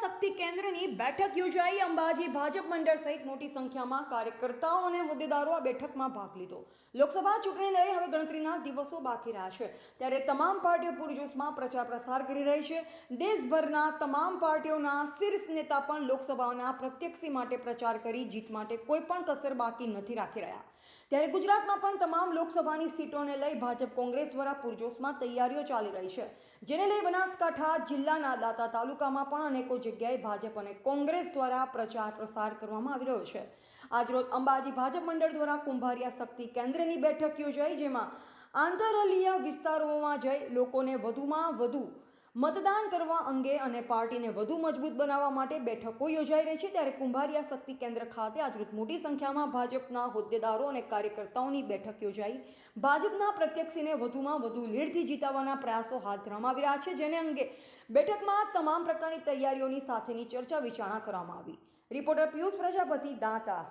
શક્તિ કેન્દ્રની બેઠક યોજાઈ. અંબાજી ભાજપ મંડળ સહિત મોટી સંખ્યામાં કાર્યકર્તાઓ અને હોદ્દેદારો આ બેઠકમાં ભાગ લીધો. લોકસભા ચૂંટણી લઈ હવે ગણતરીના દિવસો બાકી રહ્યા છે. ત્યારે તમામ પાર્ટીઓ પૂરજોશમાં પ્રચાર પ્રસાર કરી રહી છે. દેશભરના તમામ પાર્ટીઓના શીર્ષ નેતા પણ લોકસભાના પ્રત્યક્ષી માટે પ્રચાર કરી જીત માટે કોઈ પણ કસર બાકી નથી રાખી રહ્યા. ત્યારે ગુજરાતમાં પણ તમામ લોકસભાની સીટોને લઈ ભાજપ કોંગ્રેસ દ્વારા પૂરજોશમાં તૈયારીઓ ચાલી રહી છે. જેને લઈ બનાસકાંઠા જિલ્લાના દાતા તાલુકામાં પણ અનેકો જગ્યાએ ભાજપ અને કોંગ્રેસ દ્વારા પ્રચાર પ્રસાર કરવામાં આવી રહ્યો છે. આજરોજ અંબાજી ભાજપ મંડળ દ્વારા કુંભારિયા શક્તિ કેન્દ્રની બેઠક યોજાઈ, જેમાં આંતરલીય વિસ્તારોમાં જઈ લોકોને વધુમાં વધુ મતદાન કરવા અંગે અને પાર્ટીને વધુ મજબૂત બનાવવા માટે બેઠકો યોજાઈ રહી છે. ત્યારે કુંભારિયા શક્તિ કેન્દ્ર ખાતે આજરોજ મોટી સંખ્યામાં ભાજપના હોદ્દેદારો અને કાર્યકર્તાઓની બેઠક યોજાઈ. ભાજપના પ્રત્યક્ષીને વધુમાં વધુ લીડથી જીતાવવાના પ્રયાસો હાથ ધરવામાં રહ્યા છે, જેને અંગે બેઠકમાં તમામ પ્રકારની તૈયારીઓની સાથેની ચર્ચા વિચારણા કરવામાં આવી. રિપોર્ટર પિયુષ પ્રજાપતિ દાંતા.